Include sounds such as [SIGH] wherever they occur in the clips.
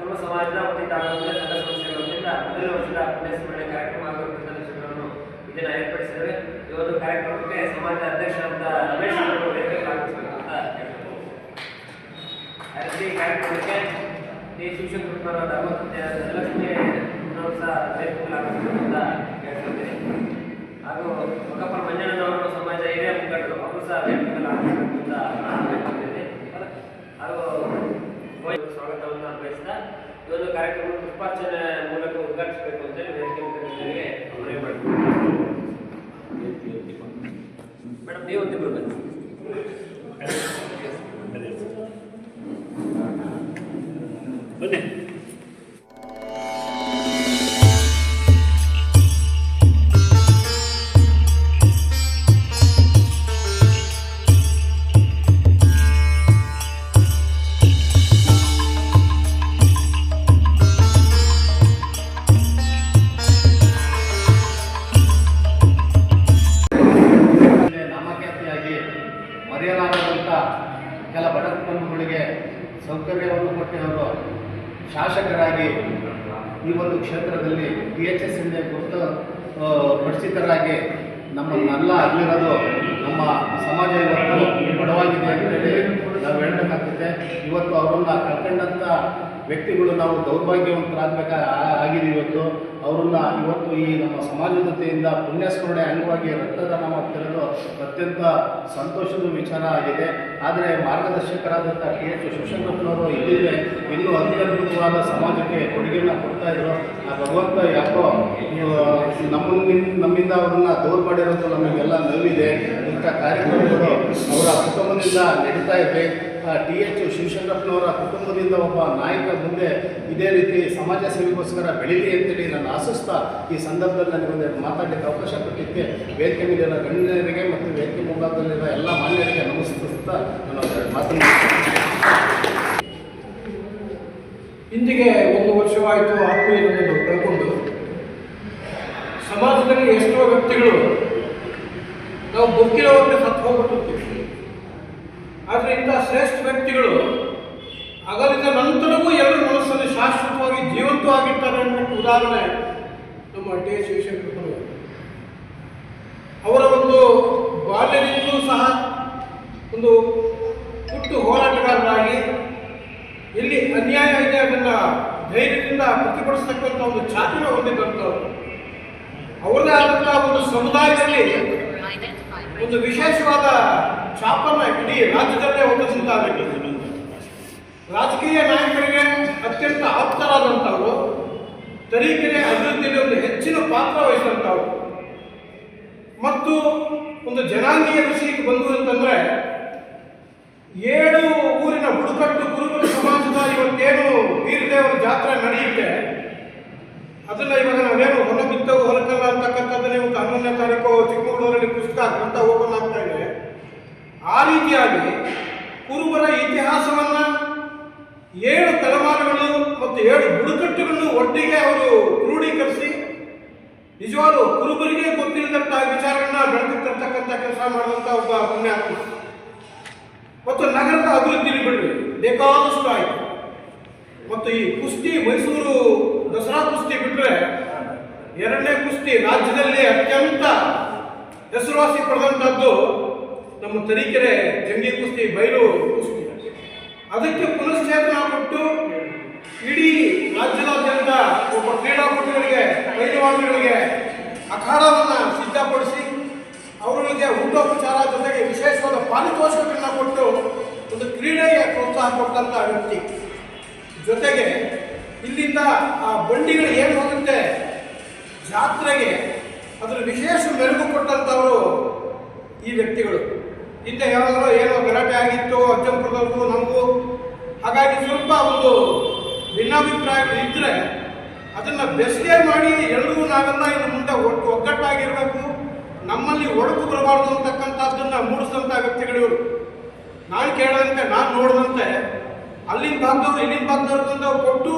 ನಮ್ಮ ಸಮಾಜದ ವತಿಯಿಂದ ಆಗುವಂತೆ ಸಂಘ ಮೊದಲ ವರ್ಷದ ಪುಣ್ಯಸ್ಮರಣೆ ಕಾರ್ಯಕ್ರಮ ಹಾಗೂ ಪ್ರದರ್ಶನವನ್ನು ಇದನ್ನು ಏರ್ಪಡಿಸಿದ್ದೇವೆ. ಈ ಒಂದು ಕಾರ್ಯಕ್ರಮಕ್ಕೆ ಸಮಾಜದ ಅಂತ ರಮೇಶ್ ಅವರು ಅಂತ ಈ ಕಾರ್ಯಕ್ರಮಕ್ಕೆ ಸಹ ವೇದಿಕೆಗೆ ಆಗಮಿಸಬೇಕು ಅಂತ ಹಾಗೂ ಒಕ್ಕಪ್ಪ ಮಂಜಣ್ಣನವರು ಸಮಾಜ ಹಿರಿಯ ಮುಖಂಡರು, ಅವರು ಸಹ ಅಂತ ನಾನು ಕೇಳ್ಕೊಳ್ತೀನಿ ಹಾಗೂ ಹೋಗಿ ಸ್ವಾಗತವನ್ನು ಬಯಸ್ತಾ ಈ ಒಂದು ಕಾರ್ಯಕ್ರಮ ಪುಷ್ಪಾರ್ಚನೆ ಮೂಲಕ ಉದ್ಘಾಟಿಸಬೇಕು ಅಂತೇಳಿ ವೇದಿಕೆ ಮುಖಂಡರಿಗೆ ಮೇಡಮ್, ನೀವು ಒಂದಿಬ್ರು ಬನ್ನಿ. ಬನ್ನಿ. ಶಾಸಕರಾಗಿ ಈ ಒಂದು ಕ್ಷೇತ್ರದಲ್ಲಿ ಪಿ ಎಚ್ ಎಸ್ ಇಂದ ಗುರುತು ಪರಿಚಿತರಾಗಿ ನಮ್ಮನ್ನೆಲ್ಲ ಅಲ್ಲಿರೋದು ನಮ್ಮ ಸಮಾಜ ಇವತ್ತು ಬಡವಾಗಿದೆ ಅಂತೇಳಿ ನಾವು ಹೇಳಬೇಕಾಗ್ತದೆ. ಇವತ್ತು ಅವರನ್ನ ಕಳ್ಕೊಂಡಂಥ ವ್ಯಕ್ತಿಗಳು ನಾವು ದೌರ್ಭಾಗ್ಯವಂತರಾಗಬೇಕ ಆಗಿದೆ ಇವತ್ತು. ಅವರನ್ನ ಇವತ್ತು ಈ ನಮ್ಮ ಸಮಾಜದತೆಯಿಂದ ಪುಣ್ಯಸ್ಮರಣೆ ಅಂಗವಾಗಿ ರಕ್ತದಾನ ಮಾಡ್ತಿರೋದು ಅತ್ಯಂತ ಸಂತೋಷದ ವಿಚಾರ ಆಗಿದೆ. ಆದರೆ ಮಾರ್ಗದರ್ಶಕರಾದಂಥ ಕೆ ಎಚ್ ಶಿವಶಂಕರಪ್ಪನವರು ಇಲ್ಲಿದೆ ಇನ್ನೂ ಅತ್ಯದ್ಭುತವಾದ ಸಮಾಜಕ್ಕೆ ಕೊಡುಗೆಯನ್ನು ಕೊಡ್ತಾ ಇದ್ರು. ಆ ಭಗವಂತ ಯಾಕೋ ನಮ್ಮನ್ನ ನಮ್ಮಿಂದ ಅವರನ್ನ ದೂರ ಮಾಡಿರೋದು ನಮಗೆಲ್ಲ ನೋವಿದೆ. ಇಂಥ ಕಾರ್ಯಕ್ರಮಗಳು ಅವರ ಕುಟುಂಬದಿಂದ ನಡೀತಾ ಇದೆ ಟಿ ಎಚ್ ಶಿವಶಂಕರಪ್ಪನವರ ಕುಟುಂಬದಿಂದ ಒಬ್ಬ ನಾಯಕ ಮುಂದೆ ಇದೇ ರೀತಿ ಸಮಾಜ ಸೇವೆಗೋಸ್ಕರ ಬೆಳೀಲಿ ಅಂತೇಳಿ ನಾನು ಆಶಿಸ್ತಾ ಈ ಸಂದರ್ಭದಲ್ಲಿ ನನಗೊಂದು ಮಾತಾಡಲಿಕ್ಕೆ ಅವಕಾಶ ಕೊಟ್ಟಿದ್ದೆ ವೇದಿಕೆ ಮೇಲಿನ ಗಣ್ಯರಿಗೆ ಮತ್ತು ವೇದಿಕೆ ಮುಂಭಾಗದಲ್ಲಿರುವ ಎಲ್ಲ ಮಾನ್ಯರಿಗೆ ನಮಸ್ಕರಿಸುತ್ತಾ ನಾನು ಮಾತನ್ನು ಇಂದಿಗೆ ಒಂದು ವರ್ಷವಾಯಿತು ಆತ್ಮೀಯರನ್ನು ಕಳ್ಕೊಂಡು ಸಮಾಜದಲ್ಲಿ ಎಷ್ಟೋ ವ್ಯಕ್ತಿಗಳು ನಾವು ಗೊತ್ತಿರೋವಂತೆ ಸತ್ತು ಹೋಗ್ಬಿಟ್ಟಿರ್ತೀವಿ. ಆದರೆ ಇಂಥ ಶ್ರೇಷ್ಠ ವ್ಯಕ್ತಿಗಳು ಅಗಲಿದ ನಂತರವೂ ಎಲ್ಲರ ಮನಸ್ಸಲ್ಲಿ ಶಾಶ್ವತವಾಗಿ ಜೀವಂತವಾಗಿರ್ತಾರೆ ಅನ್ನೋಕ್ಕೆ ಉದಾಹರಣೆ ನಮ್ಮ ಡಿ ಎಸ್ ಅವರ. ಒಂದು ಬಾಲ್ಯದಿಂದಲೂ ಸಹ ಒಂದು ಹುಟ್ಟು ಹೋರಾಟಗಾರರಾಗಿ ಎಲ್ಲಿ ಅನ್ಯಾಯ ಇದೆ ಅದನ್ನ ಧೈರ್ಯದಿಂದ ಪ್ರತಿಭಟಿಸ್ತಕ್ಕಂಥ ಒಂದು ಛಾತಿನ ಹೊಂದಿದ್ದಂಥ ಅವರದೇ ಆದಂತಹ ಒಂದು ಸಮುದಾಯದಲ್ಲಿ ಒಂದು ವಿಶೇಷವಾದ ಛಾಪನ್ನ ಇಡೀ ರಾಜ್ಯದಲ್ಲೇ ಹೊಂದಿಸಿದ್ದಾರೆ ರಾಜಕೀಯ ನಾಯಕರಿಗೆ ಅತ್ಯಂತ ಆಪ್ತರಾದಂಥವರು, ತರೀಕೆರೆ ಅಭಿವೃದ್ಧಿಯಲ್ಲಿ ಒಂದು ಹೆಚ್ಚಿನ ಪಾತ್ರ ವಹಿಸಿದಂಥವ್ರು. ಮತ್ತು ಒಂದು ಜನಾಂಗೀಯ ವಿಷಯಕ್ಕೆ ಬಂದು ಅಂತಂದ್ರೆ, ಏಳು ಊರಿನ ಬುಡಕಟ್ಟು ಕುರುಬರ ಸಮಾಜದ ಇವತ್ತೇನು ವೀರದೇವರ ಜಾತ್ರೆ ನಡೆಯುತ್ತೆ, ಅದನ್ನ ಇವಾಗ ನಾವೇನು ಹೊಲ ಬಿತ್ತವು ಹೊಲಕಲ್ಲ ಅಂತಕ್ಕಂಥದ್ದನ್ನೇ ಒಂದು ಹನ್ನೊಂದನೇ ತಾರೀಕು ಚಿಕ್ಕಮಗಳೂರಲ್ಲಿ ಪುಸ್ತಕ ಅಂತ ಓಪನ್ ಆಗ್ತಾ ಇದೆ. ಆ ರೀತಿಯಾಗಿ ಕುರುಬರ ಇತಿಹಾಸವನ್ನ ಏಳು ತಲೆಮಾರುಗಳು ಮತ್ತು ಏಳು ಬುಡಕಟ್ಟುಗಳನ್ನು ಒಟ್ಟಿಗೆ ಅವರು ಕ್ರೋಢೀಕರಿಸಿ, ನಿಜವಾಗ್ಲೂ ಕುರುಬರಿಗೆ ಗೊತ್ತಿಲ್ಲದಂತಹ ವಿಚಾರಗಳನ್ನ ಬೆಳೆದಿರ್ತಕ್ಕಂಥ ಕೆಲಸ ಮಾಡುವಂತಹ ಒಬ್ಬ ಪುಣ್ಯಾತ್ಮ. ಮತ್ತು ನಗರದ ಅಭಿವೃದ್ಧಿಯಲ್ಲಿ ಬಿಡ್ರಿ, ಬೇಕಾದಷ್ಟು ಆಯಿತು. ಮತ್ತು ಈ ಕುಸ್ತಿ ಮೈಸೂರು ದಸರಾ ಕುಸ್ತಿ ಬಿಟ್ಟರೆ ಎರಡನೇ ಕುಸ್ತಿ ರಾಜ್ಯದಲ್ಲಿ ಅತ್ಯಂತ ಹೆಸರುವಾಸಿ ಪಡೆದಂಥದ್ದು ನಮ್ಮ ತರೀಕೆರೆ ಜಂಗಿ ಕುಸ್ತಿ ಬಯಲು ಕುಸ್ತಿ. ಅದಕ್ಕೆ ಪುನಶ್ಚೇತನ ಕೊಟ್ಟು ಇಡೀ ರಾಜ್ಯದಾದ್ಯಂತ ಒಬ್ಬ ಕ್ರೀಡಾಪಟುಗಳಿಗೆ ಪೈಲವಾನಗಳಿಗೆ ಅಖಾಡವನ್ನು ಸಿದ್ಧಪಡಿಸಿ, ಅವರಿಗೆ ಊಟೋಪಚಾರ ಜೊತೆಗೆ ವಿಶೇಷವಾದ ಪಾರಿತೋಷಕಗಳನ್ನ ಕೊಟ್ಟು ಒಂದು ಕ್ರೀಡೆಗೆ ಪ್ರೋತ್ಸಾಹ ಕೊಟ್ಟಂತ ವ್ಯಕ್ತಿ. ಜೊತೆಗೆ ಇಲ್ಲಿಂದ ಆ ಬಂಡಿಗಳು ಏನು ಹೋಗುತ್ತೆ? ಜಾತ್ರೆಗೆ ಅದರ ವಿಶೇಷ ಮೆರುಗು ಕೊಟ್ಟಂಥವರು ಈ ವ್ಯಕ್ತಿಗಳು. ಹಿಂದೆ ಯಾವಾಗಲೂ ಏನೋ ಗಲಾಟೆ ಆಗಿತ್ತು ಅಜ್ಜಂಪುರದವ್ರಿಗೂ ನಮಗೂ. ಹಾಗಾಗಿ ಸ್ವಲ್ಪ ಒಂದು ಭಿನ್ನಾಭಿಪ್ರಾಯ ಇದ್ರೆ ಅದನ್ನ ಬೆಸ್ಗೆ ಮಾಡಿ ಎಲ್ಲರೂ ನಾವೆಲ್ಲ ಇನ್ನು ಮುಂದೆ ಒಟ್ಟು ಒಗ್ಗಟ್ಟಾಗಿರಬೇಕು. ನಮ್ಮಲ್ಲಿ ಒಡಕು ಬರಬಾರ್ದು ಅಂತಕ್ಕಂಥದ್ದನ್ನು ಮೂಡಿಸಿದಂಥ ವ್ಯಕ್ತಿಗಳು ಇವರು. ನಾನು ಕೇಳದಂತೆ, ನಾನು ನೋಡಿದಂತೆ, ಅಲ್ಲಿನ ಭಾಗದವ್ರು, ಇಲ್ಲಿನ ಭಾಗದವ್ರಿಂದ ಕೊಟ್ಟು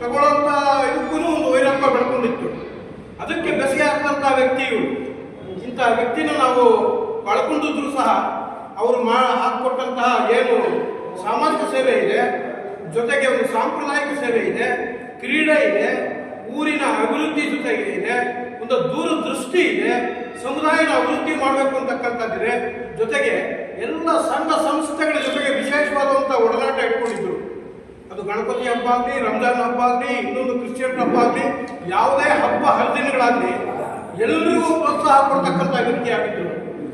ತಗೊಳ್ಳೋಂಥ ಇದಕ್ಕೂ ಒಂದು ವೈರತ್ವ ಬೆಳ್ಕೊಂಡಿತ್ತು. ಅದಕ್ಕೆ ಬೆಸಗೆ ಆಗ್ತಂಥ ವ್ಯಕ್ತಿ ಇವರು. ಇಂಥ ವ್ಯಕ್ತಿನ ನಾವು ಕಳ್ಕೊಂಡಿದ್ರು ಸಹ ಅವರು ಮಾ ಹಾಕಿಕೊಟ್ಟಂತಹ ಏನು ಸಾಮಾಜಿಕ ಸೇವೆ ಇದೆ, ಜೊತೆಗೆ ಒಂದು ಸಾಂಪ್ರದಾಯಿಕ ಸೇವೆ ಇದೆ, ಕ್ರೀಡೆ ಇದೆ, ಊರಿನ ಅಭಿವೃದ್ಧಿ ಜೊತೆಗೆ ಇದೆ, ಒಂದು ದೂರದೃಷ್ಟಿ ಇದೆ, ಸಮುದಾಯದ ಅಭಿವೃದ್ಧಿ ಮಾಡಬೇಕು ಅಂತಕ್ಕಂಥದ್ದಿದೆ. ಜೊತೆಗೆ ಎಲ್ಲ ಸಣ್ಣ ಸಂಸ್ಥೆಗಳ ಜೊತೆಗೆ ವಿಶೇಷವಾದಂಥ ಒಡನಾಟ ಇಟ್ಕೊಂಡಿದ್ರು. ಅದು ಗಣಪತಿ ಹಬ್ಬ ಆಗಲಿ, ರಂಜಾನ್ ಹಬ್ಬ ಆಗಲಿ, ಇನ್ನೊಂದು ಕ್ರಿಶ್ಚಿಯನ್ ಹಬ್ಬ ಆಗಲಿ, ಯಾವುದೇ ಹಬ್ಬ ಹರಿದಿನಗಳಾಗಲಿ ಎಲ್ಲರಿಗೂ ಪ್ರೋತ್ಸಾಹ ಕೊಡ್ತಕ್ಕಂಥ ವ್ಯಕ್ತಿ ಆಗಿದ್ರು.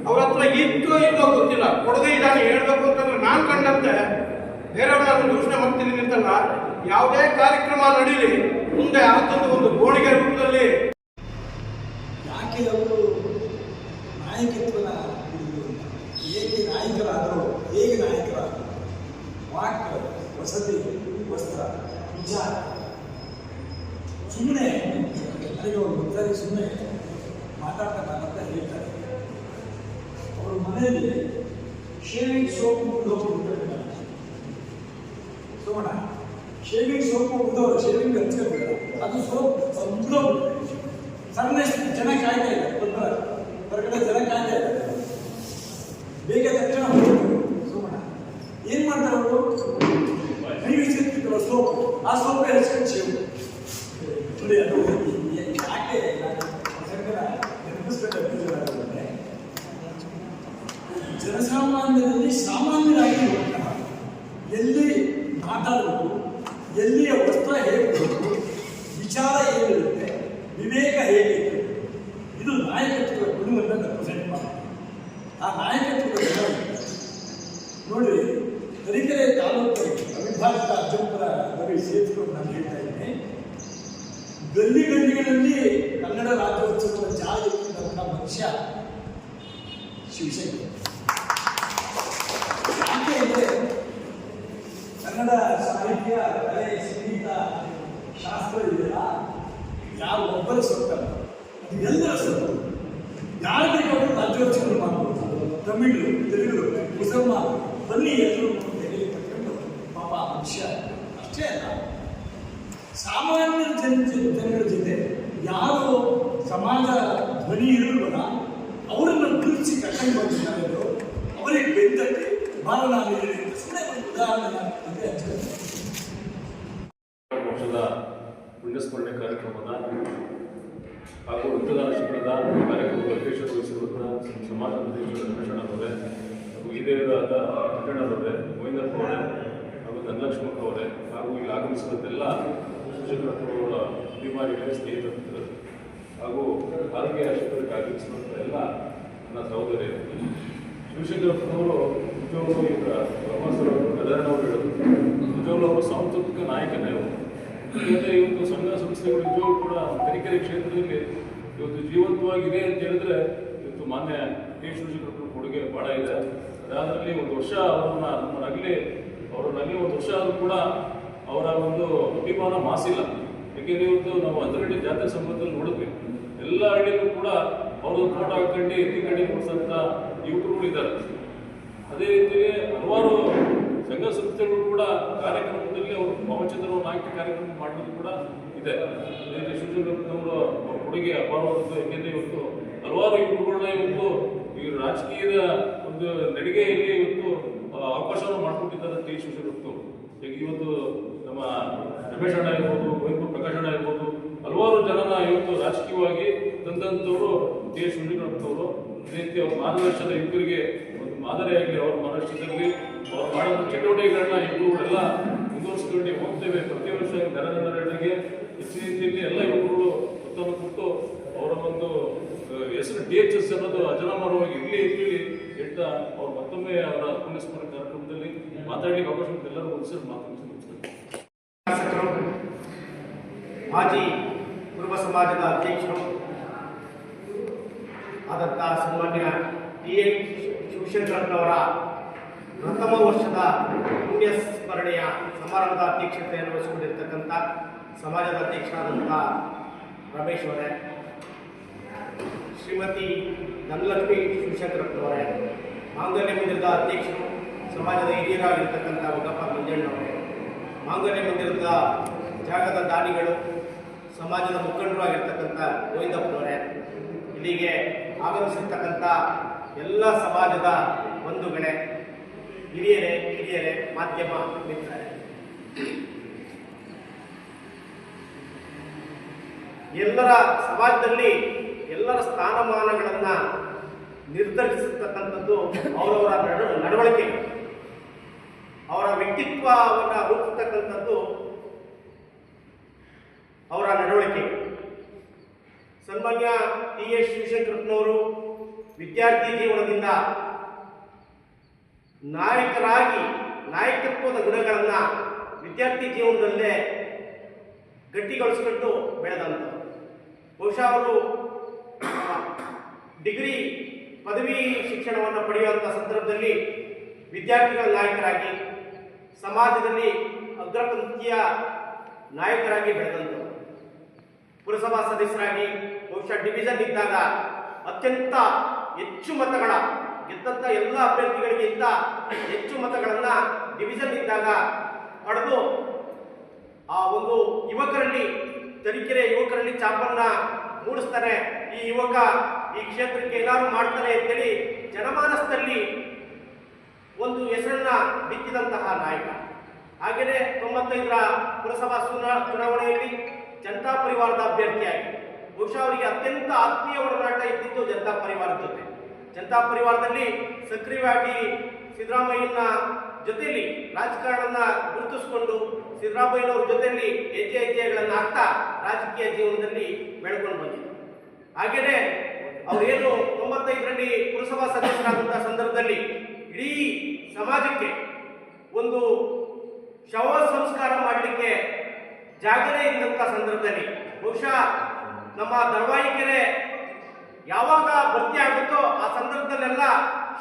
ಅವ್ರ ಹತ್ರ ಇತ್ತು ಇಲ್ಲೋ ಗೊತ್ತಿಲ್ಲ. ಕೊಡದೇ ಇದ್ದಾನೆ, ಹೇಳ್ಬೇಕು ಅಂತಂದ್ರೆ ನಾನು ಕಂಡಂತೆ. ಬೇರೆಯವ್ರನ್ನ ಯೋಚನೆ ಮಾಡ್ತೀನಿ ಅಂತಲ್ಲ ಯಾವುದೇ ಕಾರ್ಯಕ್ರಮ ನಡೀಲಿ, ಮುಂದೆ ಆತಂದು ಒಂದು ಗೋಣಿಗೆ ರೂಪದಲ್ಲಿ. ಯಾಕೆ ಅವರು ನಾಯಕತ್ವನ ಅಂತ ಏಕೆ ನಾಯಕರಾದರು ಹೇಗೆ ನಾಯಕರಾದರು ವಾಕ್ ವಸತಿ, ವಸ್ತ್ರ, ವಿಚಾರ. ಸುಮ್ಮನೆ ನನಗೆ ಒಂದು ಗೊತ್ತಾಗಿ ಸುಮ್ಮನೆ ಮಾತಾಡ್ತಾ ಮಾತಾಡ್ತಾ ಹೇಳ್ತಾರೆ. ಮನೆಯಲ್ಲಿ ಶೇವಿಂಗ್ ಸೋಪ್ ಹೋಗ್ಬಿಟ್ಟು ತಗೋಣ ಶೇವಿಂಗ್ ಸೋಪ್ ಉದ್ದವರು ಶೇವಿಂಗ್ ಹಚ್ಕೋಬೇಡ ಅದು ಸೋಪ್ ಉದ್ದೋಗ್ಬಿಟ್ಟು ಸಣ್ಣ ಜನ ಕಾಯ್ತಾ ಇದೆ? ಹೊರಗಡೆ ಜನ ಕಾಯ್ತಾ ಇದ್ದಾರೆ. ಎಲ್ಲಿಯ ತಮಿಳು, ತೆಲುಗು, ಮುಸಲ್ಮಾನ್, ಬನ್ನಿ ಎಲ್ಲರೂ ಕಟ್ಕೊಂಡು ಪಾಪ ಮನುಷ್ಯ ಅಷ್ಟೇ ಅಲ್ಲ, ಸಾಮಾನ್ಯ ಜನ ಜನರ ಜೊತೆ ಯಾರು ಸಮಾಜ ಧ್ವನಿ ಇರಲ್ವಲ್ಲ ಅವರನ್ನು ಗುರುತಿಸಿ ಕರ್ಕೊಂಡು ಬಂದಿದ್ದಾರೆ ಅವರು ಅವರಿಗೆ ಬೆಂದಕ್ಕೆ ಹೇಳಿದ್ದೀನಿ ಸುಮ್ಮನೆ ಒಂದು ಉದಾಹರಣೆ ವರ್ಷದ ಪುಣ್ಯಸ್ಮರಣೆ ಕಾರ್ಯಕ್ರಮದ ಹಾಗೂ ರಕ್ತದಾನ ಶಿಬಿರದ ಕಾರ್ಯಕ್ರಮದ ಅಧ್ಯಕ್ಷ ವಹಿಸಿರುವಂತಹ ಸಮಾಜ ರಮೇಶಣ್ಣನವರೇ ಹಾಗೂ ಹಿರಿಯರಾದ ವೆಂಕಣ್ಣನವರೇ ಗೋವಿಂದಪ್ಪ ಅವರೇ ಹಾಗೂ ಧನಲಕ್ಷ್ಮಕ್ಕ ಅವರೇ ಹಾಗೂ ಇಲ್ಲಿ ಆಗಮಿಸಿದಂತೆಲ್ಲ ಶಿಕ್ಷಕರವರ ಅಭಿಮಾನಿಗಳೇ, ಸ್ನೇಹಿತರು ಹಾಗೂ ಆರೋಗ್ಯ ಶಿಬಿರಕ್ಕೆ ಆಗಮಿಸಿದಂಥ ಎಲ್ಲ ನನ್ನ ಸಹೋದರಿಯರು. ಶಿವಶಂಕರಪ್ಪನವರು ನಿಜವಾಗ್ಲೂ ಈಗ ಬ್ರಹ್ಮಸರ ಗದರ್ನವರು ಹೇಳೋದು ನಿಜವಾಗ್ಲೂ ಅವರು ಸಾಂಸ್ಕೃತಿಕ ನಾಯಕನೇ ಅವರು. ಯಾಕಂದರೆ ಇವತ್ತು ಸಂಘ ಸಂಸ್ಥೆಗಳು ನಿಜವಾಗ್ಲೂ ಕೂಡ ತನಿಖೆ ಕ್ಷೇತ್ರದಲ್ಲಿ ಇವತ್ತು ಜೀವಂತವಾಗಿದೆ ಅಂತ ಹೇಳಿದ್ರೆ ಇವತ್ತು ಮಾನ್ಯ ಕೆ ಶಿವಶಂಕರಪ್ಪನ ಕೊಡುಗೆ ಭಾಳ ಇದೆ. ಅದಾದ್ರಲ್ಲಿ ಒಂದು ವರ್ಷ ಅವ್ರನ್ನ ನಮ್ಮನ್ನಾಗಲಿ ಅವ್ರನ್ನಾಗಲಿ ಒಂದು ವರ್ಷ ಆದರೂ ಕೂಡ ಅವರ ಒಂದು ಅಭಿಮಾನ ಮಾಸಿಲ್ಲ. ಯಾಕೆಂದ್ರೆ ಇವತ್ತು ನಾವು ಹದಿನೆಂಟು ಜಾತ್ರೆ ಸಂಬಂಧದಲ್ಲಿ ನೋಡಿದ್ವಿ. ಎಲ್ಲ ಹಳ್ಳಿಯಲ್ಲೂ ಕೂಡ ಅವರು ಫೋಟೋ ಹಾಕೊಂಡು ಎತ್ತಿ ಕಡೆ ಕೊಡ್ಸಂತ ಯುವಕರುಗಳು ಇದ್ದಾರೆ. ಅದೇ ರೀತಿ ಹಲವಾರು ಸಂಘ ಸಂಸ್ಥೆಗಳು ಕೂಡ ಕಾರ್ಯಕ್ರಮದಲ್ಲಿ ಅವರು ಭಾವಚಿತ್ರವನ್ನು ಹಾಕಿ ಕಾರ್ಯಕ್ರಮ ಮಾಡೋದು ಕೂಡ ಇದೆ. ಶಿವಶಂಕರಪ್ಪನವರು ಅವ್ರ ಕೊಡುಗೆ ಅಪಾರವಾದದ್ದು, ಯಾಕೆಂದ್ರೆ ಇವತ್ತು ಹಲವಾರು ಯುವಕರುಗಳನ್ನ ಇವತ್ತು ಈ ರಾಜಕೀಯದ ಒಂದು ನಡಿಗೆಯಲ್ಲಿ ಇವತ್ತು ಅವಕಾಶವನ್ನು ಮಾಡಿಕೊಟ್ಟಿದ್ದಾರೆ ಟಿ ಈಗ ಇವತ್ತು ನಮ್ಮ ರಮೇಶ್ ಅಣ್ಣ ಇರ್ಬೋದು ಕುವೆಂಪು ಪ್ರಕಾಶ್ ಅಣ್ಣ ಇರ್ಬೋದು, ಹಲವಾರು ಜನನ ಇವತ್ತು ರಾಜಕೀಯವಾಗಿ ತಂದಂಥವರು ಟಿ ಶಿವಶಂಕರಪ್ಪನವರು ಅದೇ ರೀತಿ ಅವ್ರ ಮಾರ್ಗದರ್ಶನ ಇಬ್ಬರಿಗೆ ಒಂದು ಮಾದರಿಯಾಗಿ ಅವ್ರ ಮಾರ್ಗದರ್ಶನದಲ್ಲಿ ಅವ್ರು ಮಾಡುವ ಚಟುವಟಿಕೆಗಳನ್ನ ಇಬ್ಬರುಗಳೆಲ್ಲ ಮುಂದುವರಿಸಿಕೊಂಡು ಹೋಗ್ತೇವೆ. ಪ್ರತಿ ವರ್ಷ ದರಗಳಿಗೆ ಹೆಚ್ಚಿನ ರೀತಿಯಲ್ಲಿ ಎಲ್ಲ ಇಬ್ಬರುಗಳು ಒತ್ತನ್ನು ಕೊಟ್ಟು ಅವರ ಒಂದು ಹೆಸರು ಡಿ ಎಚ್ ಎಸ್ ಅನ್ನೋದು ಅಜರಾಮರವಾಗಿ ಇರಲಿ ಇರಲಿ ಹೇಳ್ತಾ ಅವ್ರು ಮತ್ತೊಮ್ಮೆ ಅವರ ಪುಣ್ಯಸ್ಮರಣ ಕಾರ್ಯಕ್ರಮದಲ್ಲಿ ಮಾತಾಡಲಿಕ್ಕೆ ಅವಕಾಶ ಎಲ್ಲರೂ ಒಲಿಸಿ ಮಾತು ಮುಗಿಸ್ತಾರೆ ಶಾಸಕರು, ಮಾಜಿ ಕುರುಬ ಸಮಾಜದ ಅಧ್ಯಕ್ಷರು ಆದಂಥ ಸನ್ಮಾನ್ಯ ಟಿ ಎನ್ ಶಿವಶಂಕರಪ್ಪನವರ ಪ್ರಥಮ ವರ್ಷದ ಪುಣ್ಯ ಸ್ಮರಣೆಯ ಸಮಾರಂಭದ ಅಧ್ಯಕ್ಷತೆಯನ್ನು ವಹಿಸಿಕೊಂಡಿರ್ತಕ್ಕಂಥ ಸಮಾಜದ ಅಧ್ಯಕ್ಷರಾದಂಥ ರಮೇಶ್ ಅವರೇ, ಶ್ರೀಮತಿ ಧನಲಕ್ಷ್ಮಿ ಶಿವಶಂಕರಪ್ಪನವರೇ ಮಾಂಗಲ್ಯ ಮಂದಿರದ ಅಧ್ಯಕ್ಷರು, ಸಮಾಜದ ಹಿರಿಯರಾಗಿರ್ತಕ್ಕಂಥ ಉಗಪ್ಪ ಮಂಜಣ್ಣವರೇ, ಮಾಂಗಲ್ಯ ಮಂದಿರದ ಜಾಗದ ದಾನಿಗಳು, ಸಮಾಜದ ಮುಖಂಡರಾಗಿರ್ತಕ್ಕಂಥ ಗೋವಿಂದಪ್ಪನವರೇ ಇಲ್ಲಿಗೆ ಆಗಮಿಸಿರ್ತಕ್ಕಂಥ ಎಲ್ಲ ಸಮಾಜದ ಒಂದು ಗಣೆ. ಹಿರಿಯರೇ, ಕಿರಿಯರೇ, ಮಾಧ್ಯಮ ಮಿತ್ರರೇ. ಎಲ್ಲರ ಸಮಾಜದಲ್ಲಿ ಎಲ್ಲರ ಸ್ಥಾನಮಾನಗಳನ್ನು ನಿರ್ಧರಿಸತಕ್ಕಂಥದ್ದು ಅವರವರ ನಡ, ನಡವಳಿಕೆ. ಅವರ ವ್ಯಕ್ತಿತ್ವವನ್ನು ರೂಪಿಸತಕ್ಕಂಥದ್ದು ಅವರ ನಡವಳಿಕೆ. ಸನ್ಮಾನ್ಯ ಟಿ ಎಸ್ ಶಿವಶಂಕರಪ್ಪನವರು ವಿದ್ಯಾರ್ಥಿ ಜೀವನದಿಂದ ನಾಯಕರಾಗಿ ನಾಯಕತ್ವದ ಗುಣಗಳನ್ನು ವಿದ್ಯಾರ್ಥಿ ಜೀವನದಲ್ಲೇ ಗಟ್ಟಿಗೊಳಿಸ್ಕೊಂಡು ಬೆಳೆದಂತ ಬಹುಶಃ ಅವರು ಡಿಗ್ರಿ ಪದವಿ ಶಿಕ್ಷಣವನ್ನು ಪಡೆಯುವಂಥ ಸಂದರ್ಭದಲ್ಲಿ ವಿದ್ಯಾರ್ಥಿಗಳ ನಾಯಕರಾಗಿ ಸಮಾಜದಲ್ಲಿ ಅಗ್ರಪಂಥೀಯ ನಾಯಕರಾಗಿ ಬೆಳೆದಂಥವರು. ಪುರಸಭಾ ಸದಸ್ಯರಾಗಿ ಬಹುಶಃ ಡಿವಿಷನ್ ಇದ್ದಾಗ ಅತ್ಯಂತ ಹೆಚ್ಚು ಮತಗಳ ಗೆದ್ದಂತ ಎಲ್ಲ ಅಭ್ಯರ್ಥಿಗಳಿಗಿಂತ ಹೆಚ್ಚು ಮತಗಳನ್ನ ಡಿವಿಷನ್ ಇದ್ದಾಗ ಪಡೆದು ಆ ಒಂದು ಯುವಕರಲ್ಲಿ, ತರೀಕೆರೆ ಯುವಕರಲ್ಲಿ ಚಾಪನ್ನ ಮೂಡಿಸ್ತಾರೆ. ಈ ಯುವಕ ಈ ಕ್ಷೇತ್ರಕ್ಕೆ ಏನಾದ್ರು ಮಾಡ್ತಾರೆ ಅಂತೇಳಿ ಜನಮಾನಸದಲ್ಲಿ ಒಂದು ಹೆಸರನ್ನ ಬಿತ್ತಿದಂತಹ ನಾಯಕ. ಹಾಗೆಯೇ ತೊಂಬತ್ತೈದರ ಪುರಸಭಾ ಚುನಾ- ಚುನಾವಣೆಯಲ್ಲಿ ಜನತಾ ಪರಿವಾರದ ಅಭ್ಯರ್ಥಿಯಾಗಿ. ಬಹುಶಃ ಅವರಿಗೆ ಅತ್ಯಂತ ಆತ್ಮೀಯ ಒಡನಾಟ ಇದ್ದಿದ್ದು ಜನತಾ ಪರಿವಾರದ ಜೊತೆ. ಜನತಾ ಪರಿವಾರದಲ್ಲಿ ಸಕ್ರಿಯವಾಗಿ ಸಿದ್ದರಾಮಯ್ಯನ ಜೊತೆಯಲ್ಲಿ ರಾಜಕಾರಣನ ಗುರುತಿಸಿಕೊಂಡು ಸಿದ್ದರಾಮಯ್ಯನವ್ರ ಜೊತೆಯಲ್ಲಿ ಹೆಜ್ಜೆ ಹೆಜ್ಜೆಗಳನ್ನು ಹಾಕ್ತಾ ರಾಜಕೀಯ ಜೀವನದಲ್ಲಿ ಬೆಳ್ಕೊಂಡು ಬಂದಿದ್ದರು ಹಾಗೇನೆ ಅವರೇನು ತೊಂಬತ್ತೈದರಲ್ಲಿ ಪುರಸಭಾ ಸದಸ್ಯರಾದಂತಹ ಸಂದರ್ಭದಲ್ಲಿ ಇಡೀ ಸಮಾಜಕ್ಕೆ ಒಂದು ಶವ ಸಂಸ್ಕಾರ ಮಾಡಲಿಕ್ಕೆ ಜಾಗರೇ ಇದ್ದಂಥ ಸಂದರ್ಭದಲ್ಲಿ ಬಹುಶಃ ನಮ್ಮ ದಳವಾಯಿಕೆರೆ ಯಾವಾಗ ಭರ್ತಿ ಆಗುತ್ತೋ ಆ ಸಂದರ್ಭದಲ್ಲೆಲ್ಲ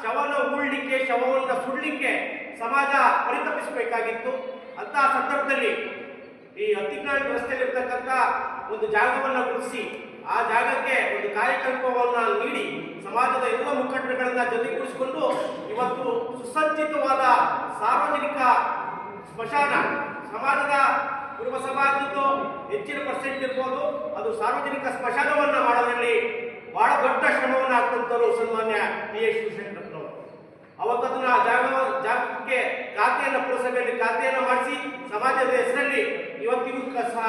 ಶವನ ಉಳ್ಳಿಕ್ಕೆ ಶವವನ್ನು ಸುಡ್ಲಿಕ್ಕೆ ಸಮಾಜ ಪರಿತಪಿಸಬೇಕಾಗಿತ್ತು. ಅಂತಹ ಸಂದರ್ಭದಲ್ಲಿ ಈ ಹತ್ತಿನಾಳ್ ರಸ್ತೆಯಲ್ಲಿರ್ತಕ್ಕಂಥ ಒಂದು ಜಾಗವನ್ನು ಗುರುತಿಸಿ, ಆ ಜಾಗಕ್ಕೆ ಒಂದು ಕಾರ್ಯಕಲ್ಪವನ್ನು ನೀಡಿ, ಸಮಾಜದ ಎಲ್ಲ ಮುಖಂಡರುಗಳನ್ನ ಜೊತೆಗೂಡಿಸಿಕೊಂಡು ಇವತ್ತು ಸುಸಜ್ಜಿತವಾದ ಸಾರ್ವಜನಿಕ ಸ್ಮಶಾನ, ಸಮಾಜದ ಪೂರ್ವ ಸಮಾಜದ್ದು ಹೆಚ್ಚಿನ ಪರ್ಸೆಂಟ್ ಇರ್ಬೋದು. ಅದು ಸಾರ್ವಜನಿಕ ಸ್ಮಶಾನವನ್ನು ಮಾಡೋದ್ರಲ್ಲಿ ಬಹಳ ದೊಡ್ಡ ಶ್ರಮವನ್ನು ಹಾಕ್ತಂತರು ಸನ್ಮಾನ್ಯ ಪಿ ಎಸ್ ಶಿವಶಂಕರಪ್ಪನವರು ಅವತ್ತದನ್ನ ಜಾಗ, ಜಾಗಕ್ಕೆ ಖಾತೆಯನ್ನು ಪುರಸಭೆಯಲ್ಲಿ ಖಾತೆಯನ್ನು ಮಾಡಿಸಿ ಸಮಾಜದ ಹೆಸರಲ್ಲಿ ಇವತ್ತಿಗೂ ಸಹ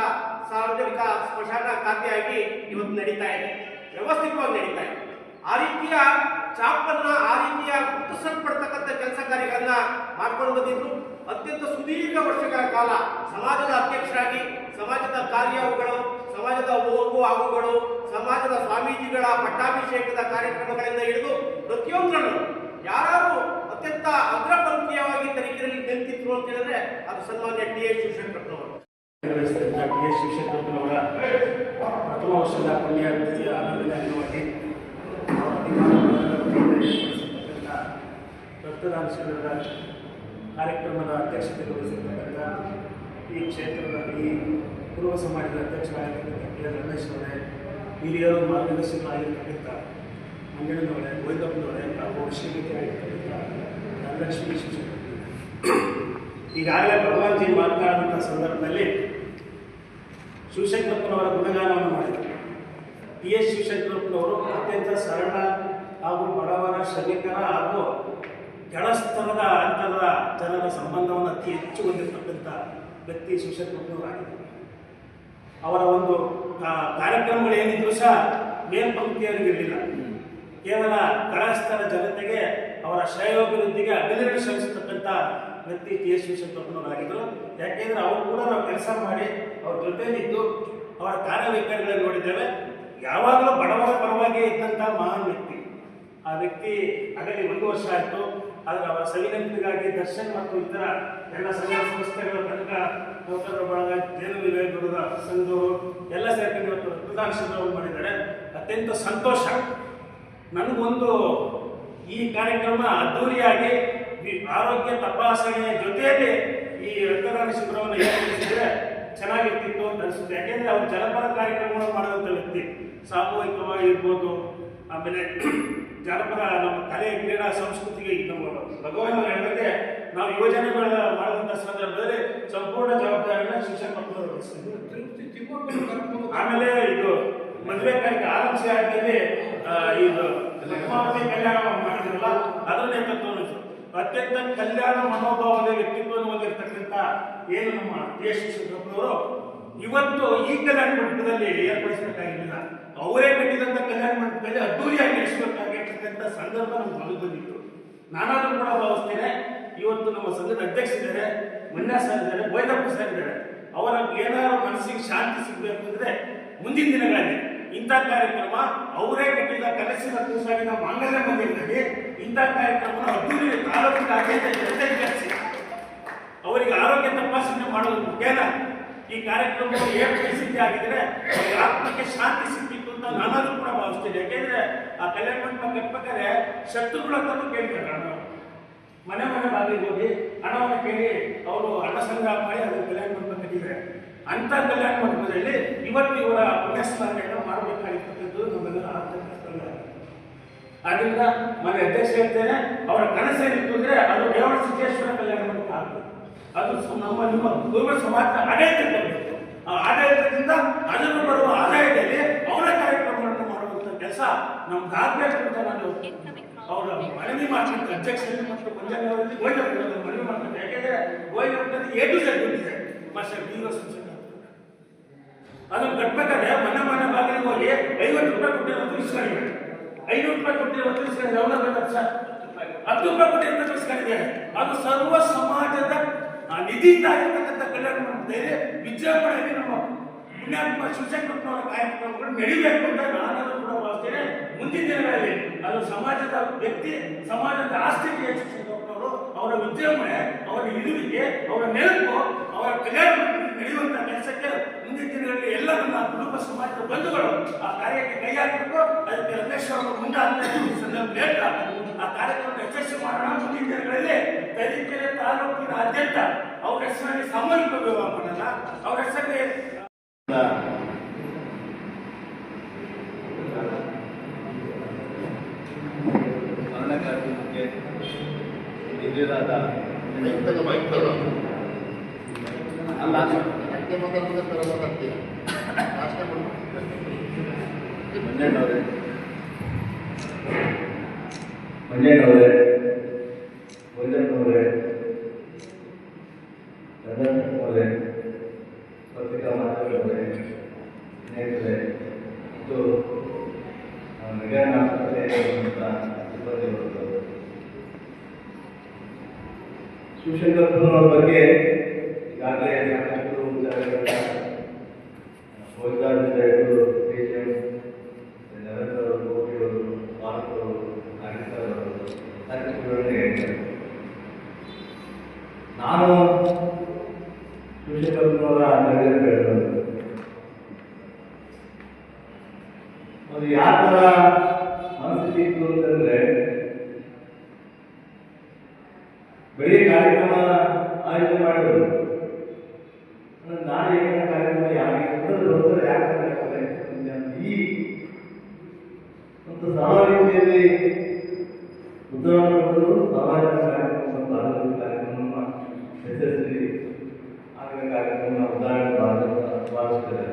ಸಾರ್ವಜನಿಕ ಸ್ಮಶಾನ ಖಾತೆಯಾಗಿ ಇವತ್ತು ನಡೀತಾ ಇದೆ. ವ್ಯವಸ್ಥಿತವಾಗಿ ನಡೀತಾ ಇದೆ. ಆ ರೀತಿಯ ಚಾಪನ್ನ ಆ ರೀತಿಯ ಗುರುತಿಸಲ್ಪಡ್ತಕ್ಕಂಥ ಕೆಲಸ ಕಾರ್ಯಗಳನ್ನ ಮಾಡ್ಕೊಂಡು ಬಂದಿದ್ರು. ಅತ್ಯಂತ ಸುದೀರ್ಘ ವರ್ಷಗಳ ಕಾಲ ಸಮಾಜದ ಅಧ್ಯಕ್ಷರಾಗಿ, ಸಮಾಜದ ಕಾರ್ಯಗಳು, ಸಮಾಜದ ಹೋಗು ಆಗುಗಳು, ಸಮಾಜದ ಸ್ವಾಮೀಜಿಗಳ ಪಟ್ಟಾಭಿಷೇಕದ ಕಾರ್ಯಕ್ರಮಗಳಿಂದ ಹಿಡಿದು ಪ್ರತಿಯೊಂದರಲ್ಲೂ ಯಾರು ಅತ್ಯಂತ ಅಗ್ರಪಂಥೀಯವಾಗಿ ತನಿಖೆಯಲ್ಲಿ ನಿಂತಿದ್ರು ಅಂತ ಹೇಳಿದ್ರೆ ಅದು ಸನ್ಮಾನ್ಯ ಟಿ ಎಸ್ ನಿರ್ವಹಿಸಿದಂಥ ಟಿ ಎಸ್ ಪ್ರಥಮ ವರ್ಷದ ಪುಣ್ಯತಿಥಿಯ ಆನಂದದ ಅಂಗವಾಗಿ ರಕ್ತದಾನ ಶಿಬಿರದ ಕಾರ್ಯಕ್ರಮದ ಅಧ್ಯಕ್ಷತೆ ವಹಿಸಿರ್ತಕ್ಕಂಥ ಈ ಕ್ಷೇತ್ರದಲ್ಲಿ ಪೂರ್ವ ಸಮಾಜದ ಅಧ್ಯಕ್ಷರಾಗಿರ್ತಕ್ಕಂಥ ರಮೇಶ್ ಅವರೇ ಹಿರಿಯರು ಮಾರ್ಗದರ್ಶಕರಾಗಿರ್ತಕ್ಕಂಥ ಮಂಗಳನವರೇ ಗೋವಿಂದಪ್ಪನವರೇ ಹಾಗೂ ಶ್ರೀಮತಿಯಾಗಿರ್ತಕ್ಕಂಥ ಧನಲಕ್ಷ್ಮಿ ಶಿಕ್ಷಕರು ಈಗಾಗಲೇ ಭಗವಾನ್ಜಿ ಮಾತನಾಡಿದಂಥ ಸಂದರ್ಭದಲ್ಲಿ ಶಿವಶಂಕರಪ್ಪನವರ ಗುಣಗಾನವನ್ನು ಮಾಡಿದರು. ಪಿ ಎಸ್ ಶಿವಶಂಕರಪ್ಪನವರು ಅತ್ಯಂತ ಸರಳ ಹಾಗೂ ಬಡವರ ಶ್ರಮಿಕರ ಹಾಗೂ ಕೆಳಸ್ತರದ ಅಂತರದ ಜನರ ಸಂಬಂಧವನ್ನು ಅತಿ ಹೆಚ್ಚು ಹೊಂದಿರತಕ್ಕಂಥ ವ್ಯಕ್ತಿ ಶಿವಶಂಕರಪ್ಪನವರಾಗಿದ್ದರು ಅವರ ಒಂದು ಕಾರ್ಯಕ್ರಮಗಳು ಏನಿದ್ರು ಸಹ ಮೇಲ್ಪಂಕ್ತಿಯವರಿಗಿರಲಿಲ್ಲ ಕೇವಲ ಕಳಸ್ತರ ಜನತೆಗೆ ಅವರ ಶ್ರೇಯೋಭಿವೃದ್ಧಿಗೆ ಅಭಿವೃದ್ಧಿ ಶ್ರಮಿಸತಕ್ಕಂಥ ವ್ಯಕ್ತಿ ಟಿ ಎಸ್ ಶಿವಶಂಕರಪ್ಪನವರಾಗಿದ್ದರು ಯಾಕೆಂದರೆ ಅವರು ಕೂಡ ನಾವು ಕೆಲಸ ಮಾಡಿ ಅವ್ರ ಜೊತೆಯಲ್ಲಿದ್ದು ಅವರ ಕಾರ್ಯವೈಖರಿಗಳನ್ನು ನೋಡಿದ್ದೇವೆ. ಯಾವಾಗಲೂ ಬಡವರ ಪರವಾಗಿ ಇದ್ದಂಥ ಮಹಾನ್ ವ್ಯಕ್ತಿ. ಆ ವ್ಯಕ್ತಿ ಅಗಲಿ ಒಂದು ವರ್ಷ ಆಯಿತು. ಆದರೆ ಅವರ ಸವಿನಂತಿಗಾಗಿ ದರ್ಶನ್ ಮತ್ತು ಇತರ ಎಲ್ಲ ಸಂಘ ಸಂಸ್ಥೆಗಳ ತನಕ ನೌಕರರ ಬಳಗ ಜೇನು ವಿವೇಕದ ಸಂಘದವರು ಎಲ್ಲ ಸೇರ್ಕೊಂಡು ಇವತ್ತು ರಕ್ತದಾನ ಮಾಡಿದ್ದಾರೆ. ಅತ್ಯಂತ ಸಂತೋಷ. ನನಗೊಂದು ಈ ಕಾರ್ಯಕ್ರಮ ಅದ್ದೂರಿಯಾಗಿ ಆರೋಗ್ಯ ತಪಾಸಣೆಯ ಜೊತೆಯಲ್ಲಿ ಈ ರಕ್ತದಾನ ಶಿಬಿರವನ್ನು ಏರ್ಪಡಿಸಿದ್ರೆ ಚೆನ್ನಾಗಿರ್ತಿತ್ತು ಅಂತ ಅನಿಸುತ್ತೆ. ಯಾಕೆಂದ್ರೆ ಅವರು ಜನಪದ ಕಾರ್ಯಕ್ರಮಗಳು ಮಾಡುವಂಥ ವ್ಯಕ್ತಿ. ಸಾಮೂಹಿಕವಾಗಿ ಇರ್ಬೋದು ಆಮೇಲೆ [CLEARS THROAT] ಜಾನಪದ ನಮ್ಮ ಕಲೆ ಕ್ರೀಡಾ ಸಂಸ್ಕೃತಿಗೆ ನಮ್ಮ ಭಗವಂತ ಹೇಳಿದ್ರೆ ನಾವು ಯೋಜನೆಗಳ ಮಾಡಿದಂಥ ಸಂದರ್ಭದಲ್ಲಿ ಸಂಪೂರ್ಣ ಜವಾಬ್ದಾರಿನ ಶಿಕ್ಷಣ ಆಮೇಲೆ ಇದು ಮದುವೆ ಕಾರ್ಯ ಆರಂಭಿಸಿ ಆದ್ಮೇಲೆ ಇದು ಲಕ್ಷ್ಮಾವತಿ ಕಲ್ಯಾಣ ಮಾಡಿದ್ರಲ್ಲ ಅದರ ನೇತೃತ್ವ ವಹಿಸಿದ್ರು. ಅತ್ಯಂತ ಕಲ್ಯಾಣ ಮನೋಭಾವದ ವ್ಯಕ್ತಿತ್ವವನ್ನು ಹೊಂದಿರತಕ್ಕಂಥ ಏನು ನಮ್ಮ ದೇಶ ಶಿವಕುಮಾರವರು ಇವತ್ತು ಈ ಕಲ್ಯಾಣ ಮಂಟಪದಲ್ಲಿ ಏರ್ಪಡಿಸಬೇಕಾಗಿಲ್ಲ. ಅವರೇ ಕಟ್ಟಿದಂತ ಕಲ್ಯಾಣ ಮಂಟಪದಲ್ಲಿ ಅದ್ದೂರಿಯಾಗಿ ನಡೆಸಬೇಕಾಗಿರ್ತಕ್ಕಂಥ ಸಂದರ್ಭ ನಮ್ಗೆ ಬಂದು ಬಂದಿತ್ತು ನಾನಾದ್ರೂ ಕೂಡ ಭಾವಿಸ್ತೇನೆ ಇವತ್ತು ನಮ್ಮ ಸಂಘದ ಅಧ್ಯಕ್ಷರಿದ್ದಾರೆ ಮನ್ಯ ಸರ್ ಇದ್ದಾರೆ ಬೋಯ್ದಪ್ಪ ಸರ್ ಇದ್ದಾರೆ. ಅವರ ಏನಾದ್ರು ಮನಸ್ಸಿಗೆ ಶಾಂತಿ ಸಿಗಬೇಕು ಅಂದ್ರೆ ಮುಂದಿನ ದಿನಗಳಲ್ಲಿ ಇಂಥ ಕಾರ್ಯಕ್ರಮ ಅವರೇ ಕಟ್ಟಿದ ಕನಸಿನ ಕೂಸಾಗಿನ ಮಾಂಗಲ್ಯ ಮಂದಿರದಲ್ಲಿ ಇಂಥ ಕಾರ್ಯಕ್ರಮ ಅದ್ದೂರಿ ತಾಲೂಕಿನ ಆದ್ಯತೆ ಅವರಿಗೆ ಆರೋಗ್ಯ ತಪಾಸಣೆ ಮಾಡೋದು ಮುಖ್ಯನ ಈ ಕಾರ್ಯಕ್ರಮ ಸಿದ್ಧಿ ಆಗಿದ್ರೆ ಆತ್ಮಕ್ಕೆ ಶಾಂತಿ ಸಿಕ್ಕಿತ್ತು ಅಂತ ನಾನಾದ್ರೂ ಕೂಡ ಭಾವಿಸ್ತೇನೆ. ಯಾಕೆಂದ್ರೆ ಆ ಕಲ್ಯಾಣ ಮಂಟಪ ಕಟ್ಬೇಕಾದ್ರೆ ಶತ್ರುಗಳ ಹತ್ರನೂ ಕೇಳ್ತಾರೆ ಹಣ ಮನೆ ಮನೆ ಬಾಗಿಲಿಗೆ ಹೋಗಿ ಹಣವನ್ನು ಕೇಳಿ ಅವರು ಹಣ ಸಂಗ್ರಹ ಮಾಡಿ ಅದು ಕಲ್ಯಾಣ ಮಂಟಪ ಕಟ್ಟಿದ್ದಾರೆ. ಅಂತ ಕಲ್ಯಾಣ ಮಂಟಪದಲ್ಲಿ ಇವತ್ತು ಇವರ ಪುಣ್ಯಸ್ಮರಣೆಯನ್ನು ಮಾಡಬೇಕಾಗಿರ್ತಕ್ಕಂಥದ್ದು ನಮ್ಮೆಲ್ಲರ ಆರ್ಥಿಕ ಆದ್ರಿಂದ ಮನೆ ಅಧ್ಯಕ್ಷ ಹೇಳ್ತೇನೆ ಅವರ ಕನಸೇನಿತ್ತು ಅಂದ್ರೆ ಅದು ದೇವರ ಸಿದ್ದೇಶ್ವರ ಕಲ್ಯಾಣ ಮಂಟಪ ಆಗ್ತದೆ ಅದು ನಮ್ಮ ನಿಮ್ಮ ಗುರುಗಳ ಸಮಾಜದ ಆಡಳಿತ ಕೊಡಬೇಕು ಆ ಆಡಳಿತದಿಂದ ಅದನ್ನು ಬರುವ ಆದಾಯದಲ್ಲಿ ಅವರ ಕಾರ್ಯಕ್ರಮಗಳನ್ನು ಮಾಡುವಂತ ಕೆಲಸ ನಮ್ಗಾಗಬೇಕು ಅಂತ ನಾನು ಅವರ ಮನವಿ ಮಾಡ್ತಕ್ಕಂಥ ಅಧ್ಯಕ್ಷರಲ್ಲಿ ಮತ್ತು ಮನೆ ಗೋಯ್ದಪ್ಪನವರಲ್ಲಿ ಮನವಿ ಮಾಡ್ತಾರೆ. ಯಾಕೆಂದ್ರೆ ಗೋಯ್ದಪ್ಪನಲ್ಲಿ ಎ ಟು ಝೆಡ್ ಬಂದಿದೆ ಮಾಸ್ಟರ್ ಡಿ ಅದನ್ನು ಕಟ್ಟಬೇಕಾದ್ರೆ ಮನೆ ಮನೆ ಬಾಗಿಲಿಗೆ ಹೋಗಿ ಐವತ್ತು ರೂಪಾಯಿ ಕೊಟ್ಟಿರೋ ತಿಳಿಸ್ಕೊಂಡಿದ್ದಾರೆ ಐನೂರು ರೂಪಾಯಿ ಕೊಟ್ಟಿರೋ ತಿಳಿಸ್ಕೊಂಡಿದ್ದಾರೆ ಬೇಕಾದ ಸರ್ ಹತ್ತು ರೂಪಾಯಿ ಕೊಟ್ಟಿರೋ ತಿಳಿಸ್ಕೊಂಡಿದ್ದಾರೆ ಅದು ಸರ್ವ ಸಮಾಜದ ಆ, ನಿಧಿಯಿಂದ ಆಗಿರ್ತಕ್ಕಂಥ ಕಲ್ಯಾಣ ಧೈರ್ಯ ವಿಜೃಂಭಣೆಯಲ್ಲಿ ನಮ್ಮ ಪುಣ್ಯಾತ್ಮ ಶಿವಶಂಕರಪ್ಪನವರ ಕಾರ್ಯಕ್ರಮಗಳು ನಡೀಬೇಕು ಅಂತ ನಾನು ಕೂಡ ಭಾವಿಸ್ತೇನೆ. ಮುಂದಿನ ದಿನಗಳಲ್ಲಿ ಅದು ಸಮಾಜದ ವ್ಯಕ್ತಿ ಸಮಾಜದ ಆಸ್ತಿಗೆ ಹೆಚ್ಚಿಸಿದವರು ಅವರ ವಿಜೃಂಭಣೆ ಅವರ ಇರುವಿಕೆ ಅವರ ನೆನಪು ಅವರ ಕಲ್ಯಾಣ ನಡೆಯುವಂತಹ ಕೆಲಸಕ್ಕೆ ಮುಂದಿನ ದಿನಗಳಲ್ಲಿ ಎಲ್ಲ ನಮ್ಮ ಕುಟುಂಬ ಸಮಾಜದ ಬಂಧುಗಳು ಆ ಕಾರ್ಯಕ್ಕೆ ಕೈ ಹಾಕಬೇಕು. ಅದಕ್ಕೆ ರಮೇಶ್ ಅವರು ಮುಂದಾದ ಸಂದರ್ಭ ಆ ಕಾರ್ಯಕ್ರಮ ಯಶಸ್ವಿ ಮಾಡೋಣ. ಮುಂದಿನ ದಿನಗಳಲ್ಲಿ ತರೀಕೆರೆ ತಾಲೂಕಿನಾದ್ಯಂತ ಅವ್ರ ಹೆಸರಲ್ಲಿ ವಿವಾಹ ಮಾಡೋಣ ಅವ್ರ ಹೆಸರಲ್ಲಿ ಮರಣ ಕಾರ್ಯಕ್ರಮಕ್ಕೆ ಹಿರಿಯರಾದ ಅಲ್ಲ. ಮಂಜಣ್ಣವರೇ. ಮಂಜಣ್ಣವರೇ ಗೋವಿಂದಣ್ಣವರೇ ಚಂದ್ರಣ್ಣವರೇ ಪತ್ರಿಕಾ ಮಾಧ್ಯಮದವರೇ ಸ್ನೇಹಿತರೆ ಮತ್ತು ನಗರ ಆಸ್ಪತ್ರೆಯಲ್ಲಿರುವಂಥ ಸಿಬ್ಬಂದಿಗಳು ಶಿವಶಂಕರಪ್ಪನವರ ಬಗ್ಗೆ ಈಗಾಗಲೇ ಸಾಕಷ್ಟು ವಿಚಾರಗಳನ್ನ ಹೋಗ್ದಾದಿಂದ ಹಿಡಿದು ಪೇಷನ್ ನರೇಂದ್ರ ಅವರು ಗೋಪಿಯವರು ಭಾರತ್ ಅವರು ನಾಗೇಶ್ವರ ಅವರು ಸಾಕಷ್ಟು ವಿವರಣೆ ಹೇಳಿದ್ದಾರೆ ನಾನು ಶಿವಶಂಕರಪ್ಪನವರ ನಗರ ಬೆಳೆದವರು ಅದು ಯಾವ ಥರ ಮನಸ್ಥಿತಿ ಇತ್ತು ಅಂತಂದ್ರೆ ಬೆಳಿಗ್ಗೆ ಕಾರ್ಯಕ್ರಮ ಆಯೋಜನೆ ಮಾಡಿದ್ರು ಅಂದ್ರೆ ನಾಳೆ ಏನೇನು ಕಾರ್ಯಕ್ರಮ ಯಾರಿಗೆ ಬರ್ತಾರೆ ಯಾಕೆ ಈ ಒಂದು ಸಹರೀತಿಯಲ್ಲಿ ಉದಾಹರಣೆ ಕೊಟ್ಟರು ಸಾಮಾಜಿಕ ಕಾರ್ಯಕ್ರಮ ಭಾರತದ ಕಾರ್ಯಕ್ರಮ ಯಶಸ್ವಿ ಆಗಿನ ಕಾರ್ಯಕ್ರಮ ಉದಾಹರಣೆ ಭಾರತ ಭಾವಿಸ್ತಾರೆ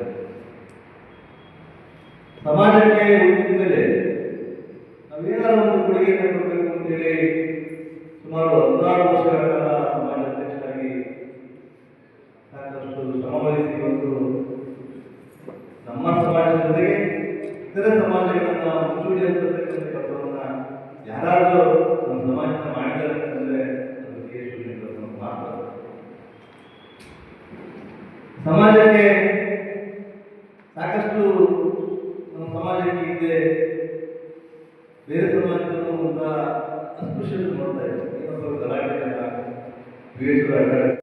ಸಮಾಜಕ್ಕೆ ಹುಟ್ಟಿದ ಮೇಲೆ ನಾವೇನಾದ್ರು ಒಂದು ಕೊಡುಗೆಯನ್ನು ಕೊಡಬೇಕು ಅಂತೇಳಿ ಸುಮಾರು ಹದಿನಾರು ವರ್ಷಗಳ ಕಾಲ ಮಾಜಿ ಅಧ್ಯಕ್ಷರಾಗಿ ಸಾಕಷ್ಟು ಶ್ರಮವಹಿಸಿ ಬಂದು ನಮ್ಮ ಸಮಾಜದ ಜೊತೆಗೆ ಇತರ ಸಮಾಜಗಳನ್ನ ಮುಂಚೂಣಿ ಅಂತಕ್ಕಂಥ ಕೆಲಸವನ್ನ ಯಾರಾದರೂ ನಮ್ಮ ಸಮಾಜದ ಮಾಡಿದ್ದಾರೆ ಅಂತಂದ್ರೆ ಮಾತ್ರ ಸಮಾಜಕ್ಕೆ ಸಾಕಷ್ಟು ನಮ್ಮ ಸಮಾಜಕ್ಕೆ ಹಿಂದೆ ಬೇರೆ ಸಮಾಜದಲ್ಲೂ ಒಂದು ಅಸ್ಪೃಶ್ಯತೆ ನೋಡ್ತಾ ಇದ್ದಾರೆ. ಏನೋ ಸ್ವಲ್ಪ ಗಲಾಟೆಗಳನ್ನ ವಿವೇಚನೆ